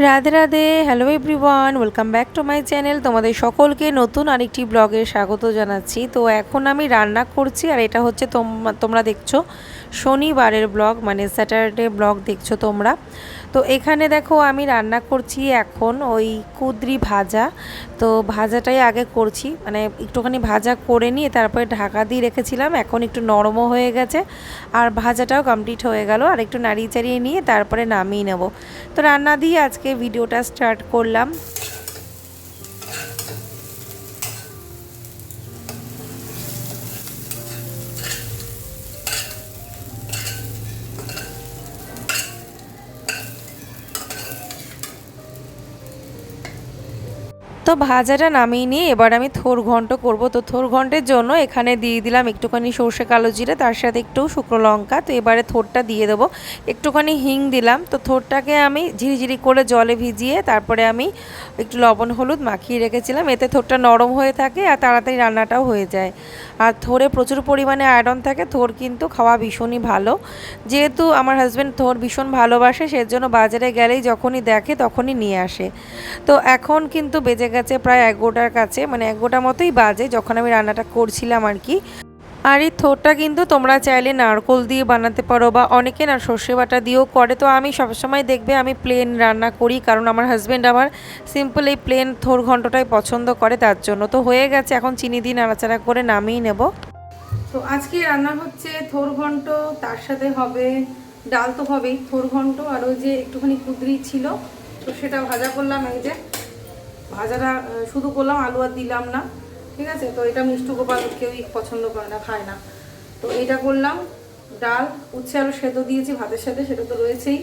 Radhe Radhe hello everyone welcome back to my channel তোমাদের সকলকে নতুন আরেকটি ব্লগে স্বাগত জানাচ্ছি। তো এখন আমি রান্না করছি, আর এটা হচ্ছে তোম- তোমরা দেখছ শনিবারের ব্লগ মানে স্যাটারডে ব্লগ দেখছ তোমরা। তো এখানে দেখো আমি রান্না করছি এখন ওই কুদ্রি ভাজা। তো ভাজাটাই আগে করছি মানে একটুখানি ভাজা করে নিয়ে তারপরে ঢাকা দিয়ে রেখেছিলাম, এখন একটু নরমও হয়ে গেছে। আর ভাজাটাও কমপ্লিট হয়ে গেল, আর একটু নাড়িয়ে চাড়িয়ে নিয়ে তারপরে নামিয়ে নেব। তো রান্না দিয়ে আজকে ভিডিওটা স্টার্ট করলাম। তো ভাজাটা নামিয়ে নিয়ে এবার আমি থোর ঘন্ট করব। তো থোর ঘন্টের জন্য এখানে দিয়ে দিলাম একটুখানি সর্ষে কালো জিরে, তার সাথে একটু শুকনো লঙ্কা। তো এবারে থোরটা দিয়ে দেবো। একটুখানি হিং দিলাম। তো থোরটাকে আমি ঝিরিঝিরি করে জলে ভিজিয়ে তারপরে আমি একটু লবণ, হলুদ মাখিয়ে রেখেছিলাম। এতে থোরটা নরম হয়ে থাকে আর তাড়াতাড়ি রান্নাটাও হয়ে যায়। আর থোরে প্রচুর পরিমাণে আয়রন থাকে, থোর কিন্তু খাওয়া ভীষণই ভালো। যেহেতু আমার হাজব্যান্ড থোর ভীষণ ভালোবাসে, সেজন্য বাজারে গেলেই যখনই দেখে তখনই নিয়ে আসে। তো এখন কিন্তু বেজে গেছে প্রায় এগারোটার কাছে মানে এগারোটা মতোই বাজে যখন আমি রান্নাটা করছিলাম আর কি। আর এই থোরটা কিন্তু তোমরা চাইলে নারকোল দিয়ে বানাতে পারো বা অনেকে না সর্ষে বাটা দিয়েও করে। তো আমি সবসময় দেখবে আমি প্লেন রান্না করি কারণ আমার হাজব্যান্ড আমার সিম্পল এই প্লেন থোর ঘন্টটাই পছন্দ করে তার জন্য। তো হয়ে গেছে, এখন চিনি দিয়ে নাড়াচাড়া করে নামিয়ে নেব। তো আজকে রান্না হচ্ছে থোর ঘন্ট, তার সাথে হবে ডাল তো হবেই। থোর ঘন্ট আর ওই যে একটুখানি কুদরি ছিল, তো সেটা ভাজা করলাম এই যে। ভাজাটা শুধু করলাম, আলু আর দিলাম না, ঠিক আছে? তো এটা মিষ্টি গোপাল কেউই পছন্দ করে না, খায় না। তো এটা করলাম, ডাল, উচ্ছে আলু সেদ্ধ দিয়েছি, ভাতের সাথে, সেটা তো রয়েছেই।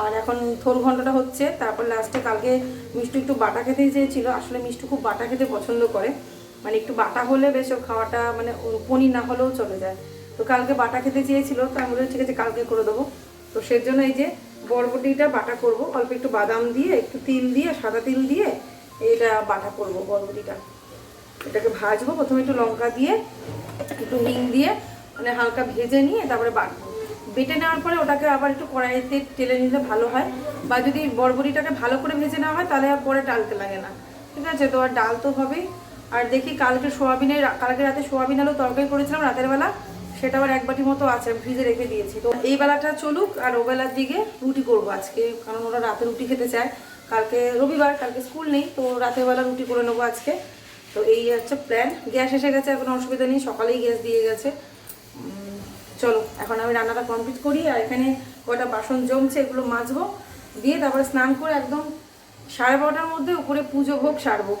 আর এখন থোর ঘন্টাটা হচ্ছে, তারপর লাস্টে কালকে মিষ্টি একটু বাটা খেতে চেয়েছিল, আসলে মিষ্টি খুব বাটা খেতে পছন্দ করে। মানে একটু বাটা হলে বেশ খাওয়াটা মানে পনির না হলেও চলে যায়। তো কালকে বাটা খেতে চেয়েছিল, তো আমি ঠিক আছে, কালকে করে দেবো। তো সেজন্য এই যে বরবটিটা বাটা করব, অল্প একটু বাদাম দিয়ে, একটু তিল দিয়ে, সাদা তিল দিয়ে এটা বাটা করব, বরবটিটা। এটাকে ভাজবো, প্রথমে একটু লঙ্কা দিয়ে, একটু হিং দিয়ে মানে হালকা ভেজে নিয়ে তারপরে বাটবো। বেটে নেওয়ার পরে ওটাকে আবার একটু কড়াইতে টেলে নিলে ভালো হয়, বা যদি বরবটিটাকে ভালো করে ভেজে নেওয়া হয় তাহলে আর পরে ডালতে লাগে না। ঠিক আছে, তো আর ডাল তো হবেই। আর দেখি কালকে সোয়াবিনের কালকে রাতে সোয়াবিন আলু তরকারি করেছিলাম রাতের বেলা, সেটা আবার এক বাটি মতো আছে ফ্রিজে রেখে দিয়েছি। তো এই বেলাটা চলুক, আর ও বেলার দিকে রুটি করব আজকে, কারণ ওরা রাতে রুটি খেতে চায়। কালকে রবিবার, কালকে স্কুল নেই, তো রাতের বেলা রুটি করে নেব আজকে। তো এই হচ্ছে প্ল্যান গ্যাস এসে গেছে, এখন অসুবিধা নেই, সকালেই গ্যাস দিয়ে গেছে। চলো, এখন আমি রান্নাটা কমপ্লিট করি, আর এখানে কয়টা বাসন জমছে, এগুলো মাজবো। দিয়ে তারপরে স্নান করে একদম সাড়ে বারোটার মধ্যে উপরে পুজো ভোগ সারবো।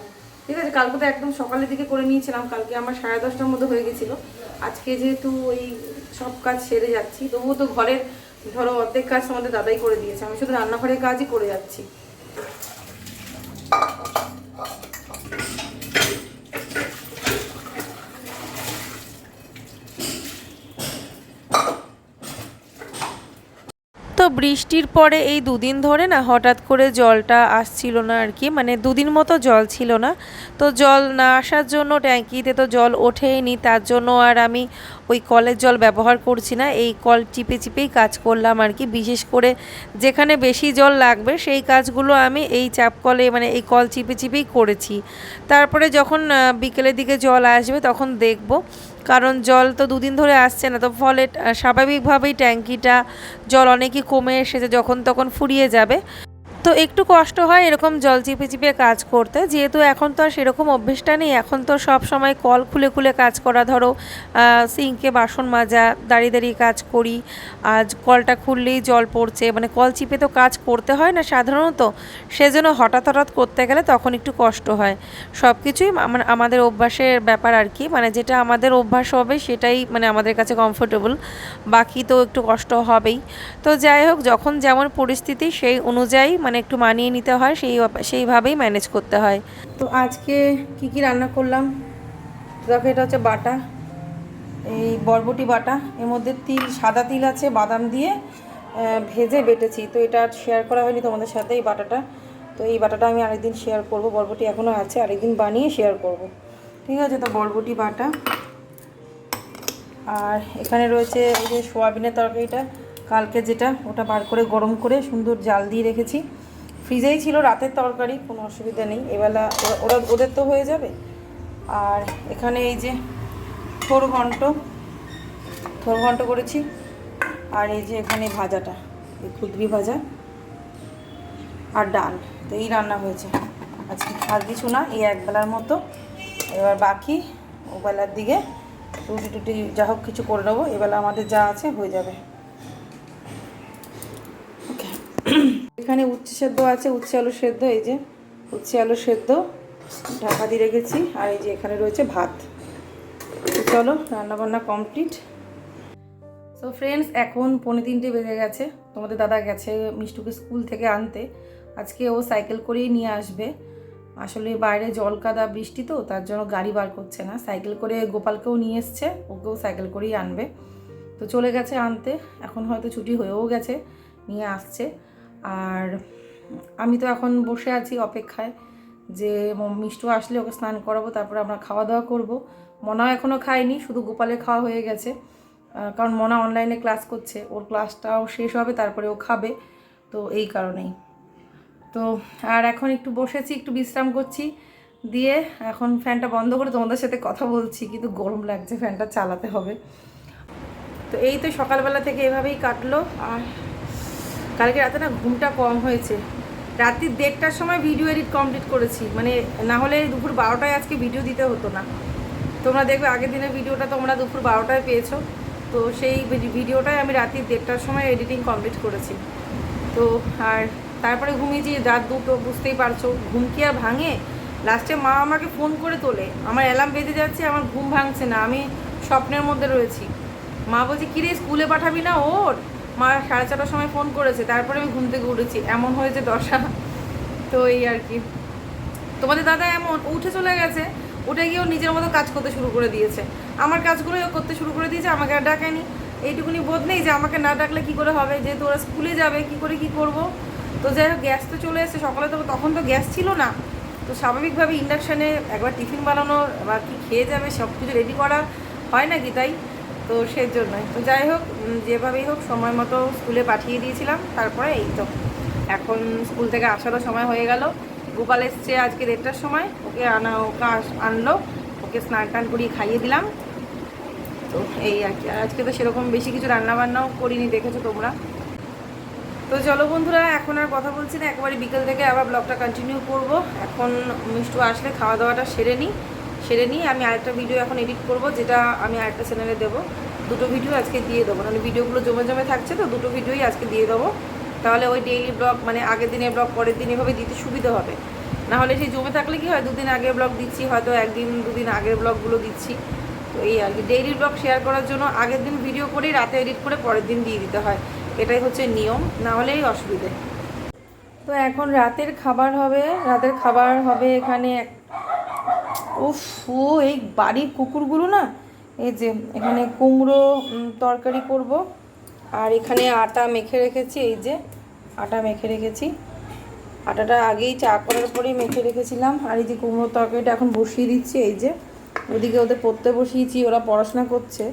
ঠিক আছে, কালকে তো একদম সকালের দিকে করে নিয়েছিলাম, কালকে আমার সাড়ে দশটার মধ্যে হয়ে গেছিল। আজকে যেহেতু ওই সব কাজ সেরে যাচ্ছি, তবুও তো ঘরের ধরো অর্ধেক কাজ আমাদের দাদাই করে দিয়েছে, আমি শুধু রান্নাঘরের কাজই করে যাচ্ছি। তো বৃষ্টির পরে এই দুদিন ধরে না হঠাৎ করে জলটা আসছিল না আর কি মানে দুদিন মতো জল ছিল না। তো জল না আসার জন্য ট্যাঙ্কিতে তো জল ওঠেইনি, তার জন্য আর আমি ওই কলের জল ব্যবহার করছি না, এই কল চিপে চিপেই কাজ করলাম আর কি। বিশেষ করে যেখানে বেশি জল লাগবে সেই কাজগুলো আমি এই চাপ কলে মানে এই কল চিপে চিপেই করেছি। তারপরে যখন বিকেলের দিকে জল আসবে তখন দেখব। কারণ জল তো দুদিন ধরে আসছে না, তো ফলে স্বাভাবিকভাবেই ট্যাঙ্কিটা জল অনেকই কমে এসেছে যখন তখন ফুরিয়ে যাবে। তো একটু কষ্ট হয় এরকম জল চিপে চিপে কাজ করতে। যেহেতু এখন তো আর সেরকম অভ্যেসটা নেই, এখন তো সব সময় কল খুলে খুলে কাজ করা। ধরো সিঙ্কে বাসন মাজা, দাঁড়িয়ে দাঁড়িয়ে কাজ করি। আজ কলটা খুললেই জল পড়ছে মানে কল চিপে তো কাজ করতে হয় না সাধারণত। সেজন্য হঠাৎ হঠাৎ করতে গেলে তখন একটু কষ্ট হয়। সব কিছুই আমা- আমাদের অভ্যাসের ব্যাপার আর কি। মানে যেটা আমাদের অভ্যাস হবে সেটাই মানে আমাদের কাছে কমফোর্টেবল বাকি তো একটু কষ্ট হবেই। তো যাই হোক, যখন যেমন পরিস্থিতি সেই অনুযায়ী মানে একটু মানিয়ে নিতে হয়, সেই সেইভাবেই ম্যানেজ করতে হয়। তো আজকে কি কি রান্না করলাম? দেখো এটা হচ্ছে বাটা, এই বরবটি বাটা, এর মধ্যে তিল, সাদা তিল আছে, বাদাম দিয়ে ভেজে বেটেছি। তো এটা শেয়ার করা হয়নি তোমাদের সাথে এই বাটাটা। তো এই বাটাটা আমি আরেকদিন শেয়ার করব, বরবটি এখনও আছে, আরেকদিন বানিয়ে শেয়ার করব। ঠিক আছে, তো বরবটি বাটা। আর এখানে রয়েছে এই যে সোয়াবিনের তরকারিটা, কালকে যেটা, ওটা বার করে গরম করে সুন্দর জাল দিয়ে রেখেছি। ফ্রিজেই ছিল, রাতের তরকারি, কোনো অসুবিধা নেই। এবেলা ওরা- ওদের তো হয়ে যাবে। আর এখানে এই যে থোর ঘন্ট থোর ঘন্ট করেছি। আর এই যে এখানে ভাজাটা, এই খুদরি ভাজা আর ডাল। তো এই রান্না হয়েছে। আজকে আর কিছু না, এই একবেলার মতো। এবার বাকি ওবেলার দিকে রুটি টুটি যা হোক কিছু করে নেব। এবেলা আমাদের যা আছে হয়ে যাবে ওকে এখানে উচ্ছে সেদ্ধ আছে, উচ্ছে আলু সেদ্ধ, এই যে উচ্ছে আলু সেদ্ধ, ঢাকা দিয়ে রেখেছি, আর এই যে এখানে রয়েছে ভাত। চলো, রান্নাবান্না কমপ্লিট তো ফ্রেন্ডস এখন পনেরো তিনটে বেজে গেছে, তোমাদের দাদা গেছে মিষ্টুকে স্কুল থেকে আনতে। আজকে ও সাইকেল করেই নিয়ে আসবে। আসলে বাইরে জল কাদা বৃষ্টি তো, তার জন্য গাড়ি বার করছে না। সাইকেল করে গোপালকেও নিয়ে এসছে, ওকেও সাইকেল করেই আনবে। তো চলে গেছে আনতে, এখন হয়তো ছুটি হয়েও গেছে, নিয়ে আসছে। আর আমি তো এখন বসে আছি অপেক্ষায় যে মিষ্টু আসলে ওকে স্নান করাবো, তারপরে আমরা খাওয়া দাওয়া করব। মনা এখনও খায়নি, শুধু গোপালের খাওয়া হয়ে গেছে। কারণ মনা অনলাইনে ক্লাস করছে, ওর ক্লাসটাও শেষ হবে, তারপরে ও খাবে, তো এই কারণেই। তো আর এখন একটু বসেছি, একটু বিশ্রাম করছি, দিয়ে এখন ফ্যানটা বন্ধ করে তোমাদের সাথে কথা বলছি, কিন্তু গরম লাগছে ফ্যানটা চালাতে হবে। তো এই তো সকালবেলা থেকে এভাবেই কাটলো, আর কালকে রাতে না ঘুমটা কম হয়েছে। রাত্রি দেড়টার সময় ভিডিও এডিট কমপ্লিট করেছি। মানে না হলে দুপুর বারোটায় আজকে ভিডিও দিতে হতো না। তোমরা দেখবে আগের দিনের ভিডিওটা তোমরা দুপুর বারোটায় পেয়েছ। তো সেই ভিডিওটাই আমি রাত্রি দেড়টার সময় এডিটিং কমপ্লিট করেছি। তো আর তারপরে ঘুমিয়েছি রাত দুটো, বুঝতেই পারছ। ঘুম কি আর ভাঙে? লাস্টে মা আমাকে ফোন করে তোলে। আমার অ্যালার্ম বেঁধে যাচ্ছে, আমার ঘুম ভাঙছে না। আমি স্বপ্নের মধ্যে রয়েছি। মা বলছে, কিরে, স্কুলে পাঠাবি না ওর? মা সাড়ে চারটার সময় ফোন করেছে, তারপরে আমি ঘুম থেকে উঠেছি। এমন হয়েছে দশা। তো এই আর কি। তোমাদের দাদা এমন উঠে চলে গেছে, উঠে গিয়েও নিজের মতো কাজ করতে শুরু করে দিয়েছে। আমার কাজগুলোই করতে শুরু করে দিয়েছে, আমাকে আর ডাকেনি। এইটুকুনি বোধ নেই যে আমাকে না ডাকলে কি করে হবে, যেহেতু ওরা স্কুলে যাবে, কি করে কি করব? তো যাই হোক, গ্যাস তো চলে এসেছে। সকালে তো তখন তো গ্যাস ছিল না। তো স্বাভাবিকভাবে ইন্ডাকশানে একবার টিফিন বানানোর বা কি খেয়ে যাবে সব কিছু রেডি করা হয় নাকি তাই? তো সেই জন্যই তো যাই হোক যেভাবেই হোক সময় মতো স্কুলে পাঠিয়ে দিয়েছিলাম, তারপরে এই তো। এখন স্কুল থেকে আসারও সময় হয়ে গেল। গোপাল এসছে আজকে দেড়টার সময়, ওকে আনা, ওকে আনলো, ওকে স্নান টান করিয়ে খাইয়ে দিলাম। তো এই আর কি, আর আজকে তো সেরকম বেশি কিছু রান্নাবান্নাও করিনি, দেখেছ তোমরা। তো চলো বন্ধুরা, এখন আর কথা বলছি না, একবারে বিকেল থেকে আবার ব্লগটা কন্টিনিউ করব। এখন মিষ্টু আসলে খাওয়া দাওয়াটা সেরে নিই সেরে নিই আমি আরেকটা ভিডিও এখন এডিট করব, যেটা আমি আরেকটা চ্যানেলে দেবো। দুটো ভিডিও আজকে দিয়ে দেবো মানে ভিডিওগুলো জমে জমে থাকছে তো দুটো ভিডিওই আজকে দিয়ে দেবো। তাহলে ওই ডেইলি ব্লগ মানে আগের দিনের ব্লগ পরের দিন এভাবে দিতে সুবিধা হবে। নাহলে সেই জমে থাকলে কি হয়, দুদিন আগের ব্লগ দিচ্ছি, হয়তো একদিন, দুদিন আগের ব্লগগুলো দিচ্ছি। তো এই আর কি ডেইলি ব্লগ শেয়ার করার জন্য আগের দিন ভিডিও করেই রাতে এডিট করে পরের দিন দিয়ে দিতে হয়। এটাই হচ্ছে নিয়ম, না হলেই অসুবিধে। তো এখন রাতের খাবার হবে, রাতের খাবার হবে এখানে এক- উফ, ও এই বাড়ির কুকুরগুলো না, এই যে এখানে কুমড়ো তরকারি করব, আর এখানে আটা মেখে রেখেছি, এই যে আটা মেখে রেখেছি আটাটা আগেই চা করার পরেই মেখে রেখেছিলাম, আর এই যে কুমড়ো তরকারিটা এখন বসিয়ে দিচ্ছি, এই যে ওদিকে ওদের পড়তে বসিয়েছি, ওরা পড়াশোনা করছে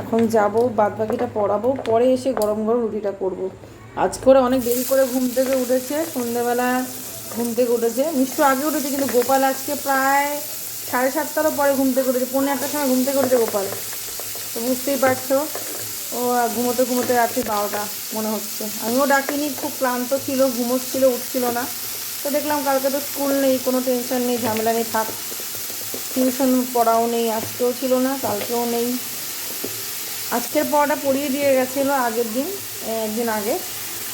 এখন যাব বাদ বাকিটা পড়াবো, পরে এসে গরম গরম রুটিটা করব। আজকে ওরা অনেক দেরি করে ঘুম থেকে উঠেছে সন্ধ্যেবেলা ঘুম থেকে উঠেছে। মিষ্টু আগে উঠেছে, কিন্তু গোপাল আজকে প্রায় সাড়ে সাতটারও পরে ঘুম থেকে উঠেছে। পৌনে আটটার সময় ঘুম থেকে উঠেছে গোপাল। তো বুঝতেই পারছ, ও ঘুমোতে ঘুমোতে রাত্রি বারোটা মনে হচ্ছে। আমিও ডাকিনি, খুব ক্লান্ত ছিল, ঘুমোচ্ছিল, উঠছিল না। তো দেখলাম কালকে তো স্কুল নেই, কোনো টেনশন নেই, ঝামেলা নেই, থাক। টিউশন পড়াও নেই, আজকেও ছিল না, কালকেও নেই। আজকের পড়াটা পড়িয়ে দিয়ে গেছিল আগের দিন একদিন আগে।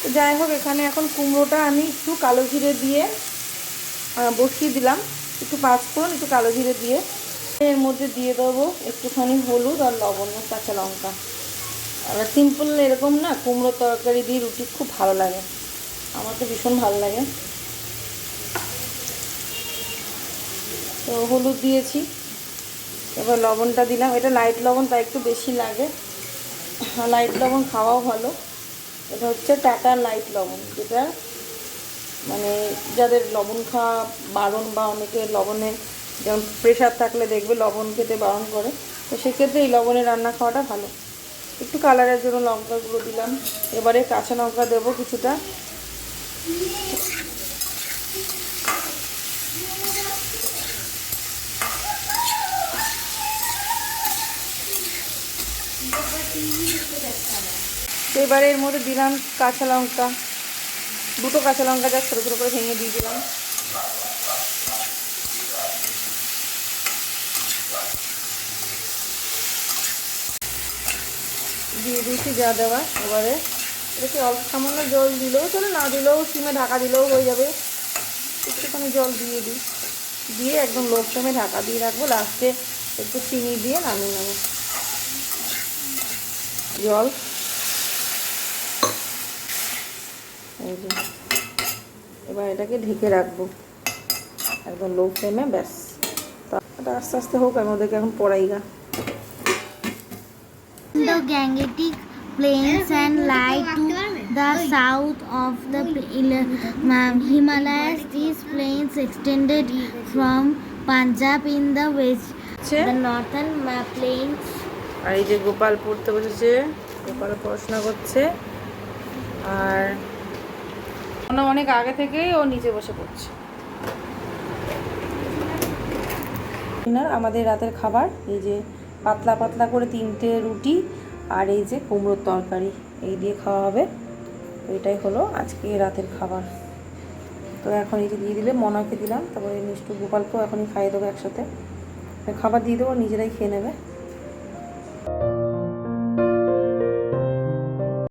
তো যাই হোক, এখানে এখন কুমড়োটা আমি একটু কালো জিরে দিয়ে বসিয়ে দিলাম। একটু পাঁচ ফোড়ন, একটু কালো জিরে দিয়ে। এর মধ্যে দিয়ে দেবো একটুখানি হলুদ আর লবণ, কাঁচা লঙ্কা। আর সিম্পল এরকম না, কুমড়ো তরকারি দিয়ে রুটি খুব ভালো লাগে। আমার তো ভীষণ ভালো লাগে। তো হলুদ দিয়েছি। এবার লবণটা দিলাম। এটা লাইট লবণ, তাই একটু বেশি লাগে। লাইট লবণ খাওয়াও ভালো। এটা হচ্ছে টাটা লাইট লবণ, যেটা মানে যাদের লবণ খাওয়া বারণ বা অনেকে লবণে যেমন প্রেশার থাকলে দেখবে লবণ খেতে বারণ করে, তো সেক্ষেত্রে এই লবণে রান্না খাওয়াটা ভালো। একটু কালারের জন্য লঙ্কাগুলো দিলাম, এবারে কাঁচা লঙ্কা দেবো কিছুটা। তো এবারে এর মধ্যে দিলাম কাঁচা লঙ্কা, দুটো কাঁচা লঙ্কা যা ছোটো ছোটো করে ভেঙে দিয়ে দিলাম। দিয়ে দিয়েছি যা দেওয়া এবারে এটাকে অল্প সামান্য জল দিলেও চলে, না দিলেও সিমে ঢাকা দিলেও হয়ে যাবে। একটুখানি জল দিয়ে দিই, দিয়ে একদম লো ফ্লেমে ঢাকা দিয়ে রাখব লাস্টে একটু চিনি দিয়ে নামিয়ে নেব। জল এই যে এবার এটাকে ঢেকে রাখব একদম লো ফ্লেমে ব্যাস তো এটা আস্তে আস্তে হোক আমি ওদেরকে এখন পড়াই গা the Gangetic Plains and lie to the south of the um, Himalayas. These plains extended from Punjab in the west. The northern uh, plains আর এই যে গোপাল পড়তে বসেছে গোপাল পড়াশোনা করছে আর অনেক অনেক আগে থেকেই ও নিচে বসে পড়ছে। ডিনার, আমাদের রাতের খাবার, এই যে পাতলা পাতলা করে তিনটে রুটি আর এই যে কুমড়োর তরকারি, এই দিয়ে খাওয়া হবে। এটাই হলো আজকে রাতের খাবার। তো এখন এই যে দিয়ে দিলে, মনাকে দিলাম, তারপরে মিষ্টু গোপালকেও এখনই খাইয়ে দেবো একসাথে। খাবার দিয়ে দেবো, নিজেরাই খেয়ে নেবে।